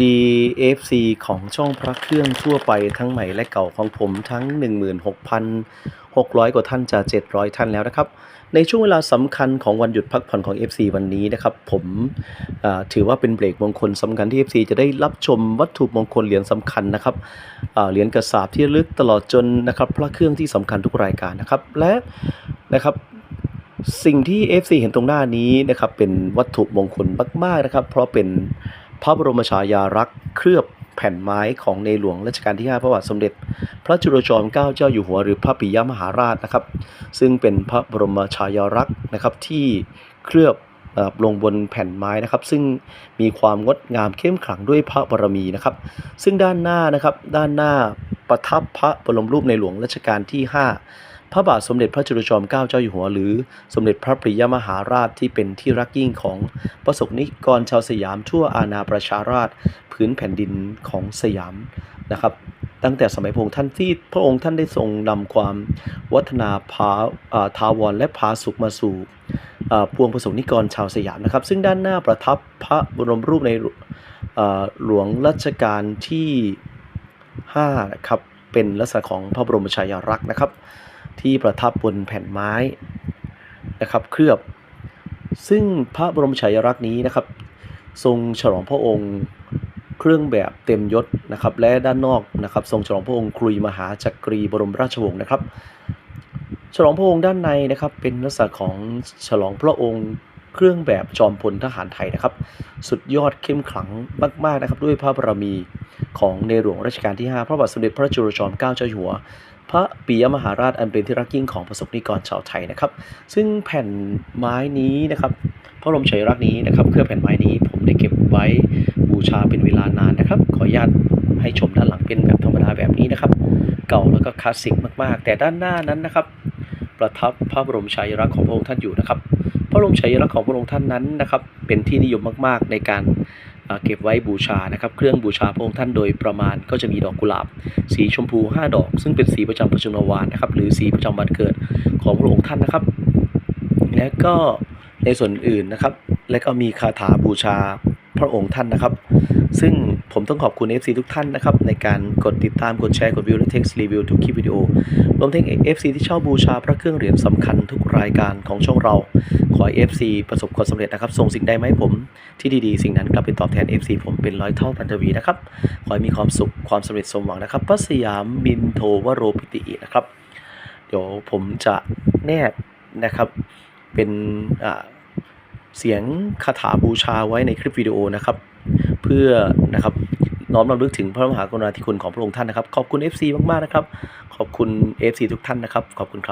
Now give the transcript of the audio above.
DFC ของช่องพระเครื่องทั่วไปทั้งใหม่และเก่าของผมทั้ง 16,600 กว่าท่านจะ700 ท่านแล้วนะครับ ในช่วงเวลาสำคัญของวันหยุดพักผ่อนของ FC วันนี้นะครับ ผมถือว่าเป็นเบรกมงคลสำคัญที่ FC จะได้รับชมวัตถุมงคลเหรียญสำคัญนะครับเหรียญกระสาบที่ลึกตลอดจนนะครับพระเครื่องที่สำคัญทุกรายการนะครับ และนะครับสิ่งที่ FC เห็นตรงหน้านี้นะครับเป็นวัตถุมงคลมากๆนะครับ เพราะเป็น พระบรมฉายารักษ์เคลือบแผ่นไม้ของในหลวงรัชกาลที่ 5 พระบาทสมเด็จ พระจุลจอมเกล้าเจ้าอยู่หัว หรือพระปิยมหาราชนะครับ ซึ่งเป็นพระบรมฉายารักษ์นะครับที่เคลือบลงบนแผ่นไม้นะครับ ซึ่งมีความงดงามเข้มขลังด้วยพระบารมีนะครับ ซึ่งด้านหน้านะครับด้านหน้าประทับพระบรมรูปในหลวงรัชกาลที่ 5 พระบาทสมเด็จพระจุลจอมเกล้าเจ้าอยู่หัว หรือสมเด็จพระปริยมหาราชที่เป็นที่รักยิ่งของประสบนิกรชาวสยามทั่วอาณาประชาราชพื้นแผ่นดินของสยามนะครับ ตั้งแต่สมัยพระองค์ท่านที่พระองค์ท่านได้ทรงนำความวัฒนาพาอ่าทาวรและพาสุขมาสู่พวงประสบนิกรชาวสยามนะครับ ซึ่งด้านหน้าประทับพระบรมรูปในหลวงรัชกาลที่5นะครับเป็นลักษณะของพระบรมฉายาลักษณ์นะครับ ที่ประทับบนแผ่นไม้นะครับ เคลือบ ซึ่งพระบรมฉายาลักษณ์นี้นะครับ ทรงฉลองพระองค์เครื่องแบบเต็มยศนะครับ และด้านนอกนะครับ ทรงฉลองพระองค์ครุยมหาจักรีบรมราชวงศ์นะครับ ฉลองพระองค์ด้านในนะครับ เป็นลักษณะของฉลองพระองค์เครื่องแบบจอมพลทหารไทยนะครับ สุดยอดเข้มขลังมาก ๆนะครับ ด้วยพระบารมีของในหลวงรัชกาลที่ 5 พระบาทสมเด็จพระจุลจอมเกล้าเจ้าอยู่หัว พระปิยมหาราชอันเป็นที่รักยิ่งของประสบนิกรชาวไทยนะครับ ซึ่งแผ่นไม้นี้นะครับ พระบรมฉายาลักษ์นี้นะครับ เครื่องแผ่นไม้นี้ผมได้เก็บไว้บูชาเป็นเวลานานนะครับ ขออนุญาตให้ชมด้านหลังเป็นแบบธรรมดาแบบนี้นะครับ เก่าแล้วก็คลาสสิกมากๆ แต่ด้านหน้านั้นนะครับ ประทับพระบรมฉายาลักษ์ของพระองค์ท่านอยู่นะครับ พระบรมฉายาลักษ์ของพระองค์ท่านนั้นนะครับ เป็นที่นิยมมากๆ ในการ เก็บไว้บูชานะครับ เครื่องบูชาพระองค์ท่านโดยประมาณก็จะมีดอกกุหลาบ สีชมพู 5 ดอก ซึ่งเป็นสีประจำประจุบันวานนะครับ หรือสีประจำวันเกิดของพระองค์ท่านนะครับ และก็ในส่วนอื่นนะครับ และก็มีคาถาบูชา พระองค์ท่านนะครับ ซึ่งผมต้องขอบคุณ FC ทุกท่านนะครับ ในการกดติดตามกดแชร์กดวิวและเท็กซ์รีวิวทุกคลิปวิดีโอ รวมทั้ง FC ที่ชอบบูชาพระเครื่องเหรียญสำคัญทุกรายการของช่องเรา ขอให้ FC ประสบความสำเร็จนะครับ ส่งสิ่งใดมาให้ผมที่ดีๆ สิ่งนั้นกลับไปตอบแทน FC ผมเป็นร้อยเท่าพันทวีนะครับ ขอให้มีความสุขความสำเร็จสมหวังนะครับพระสยามบินโทวโรปิตินะครับ เดี๋ยวผมจะแนบนะครับเป็นอ่า เสียงคาถาบูชาไว้ในคลิปวิดีโอนะครับ เพื่อนะครับน้อมรำลึกถึงพระมหากรุณาธิคุณของพระองค์ท่านนะครับ ขอบคุณ FC มากๆนะครับ ขอบคุณ FC ทุกท่านนะครับ ขอบคุณครับ